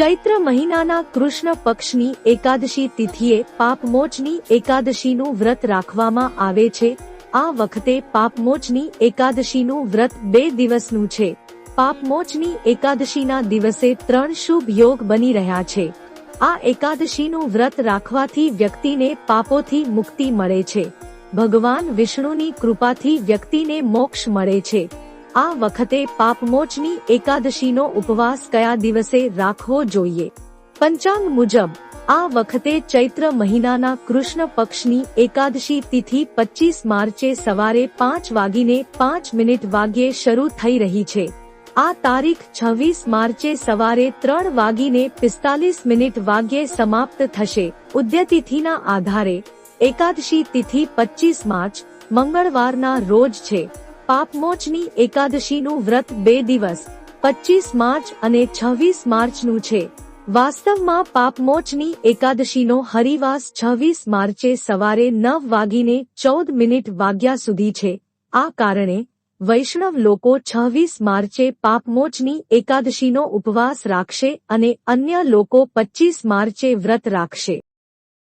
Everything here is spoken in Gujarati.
ચૈત્ર મહિનાના કૃષ્ણ પક્ષની એકાદશી તિથિએ પાપમોચની એકાદશીનું વ્રત રાખવામાં આવે છે. આ વખતે પાપમોચની એકાદશીનું વ્રત બે દિવસનું છે. પાપમોચની એકાદશીના દિવસે ત્રણ શુભ યોગ બની રહ્યા છે. આ એકાદશીનું વ્રત રાખવાથી વ્યક્તિને પાપોથી મુક્તિ મળે છે. ભગવાન વિષ્ણુની કૃપાથી વ્યક્તિને મોક્ષ મળે છે. આ વખતે પાપમોચની એકાદશીનો ઉપવાસ કયા દિવસે રાખવો જોઈએ? પંચાંગ મુજબ, આ વખતે ચૈત્ર મહિનાના કૃષ્ણ પક્ષની એકાદશી તિથિ પચીસ માર્ચે સવારે પાંચ વાગીને પાંચ મિનિટ વાગ્યે શરૂ થઈ રહી છે. આ તારીખ છવ્વીસ માર્ચે સવારે ત્રણ વાગીને પિસ્તાલીસ મિનિટ વાગ્યે સમાપ્ત થશે. ઉદ્યતિથિના આધારે, એકાદશી તિથિ પચીસ માર્ચ, મંગળવારના રોજ છે. પાપમોચની એકાદશીનું વ્રત બે દિવસ પચીસ માર્ચ અને છવ્વીસ માર્ચનું છે. વાસ્તવમાં પાપમોચની એકાદશીનો હરિવાસ છવ્વીસ માર્ચે સવારે નવ વાગીને ચૌદ મિનિટ વાગ્યા સુધી છે. આ કારણે, વૈષ્ણવ લોકો છવ્વીસ માર્ચે પાપમોચની એકાદશીનો ઉપવાસ રાખશે અને અન્ય લોકો પચીસ માર્ચે વ્રત રાખશે.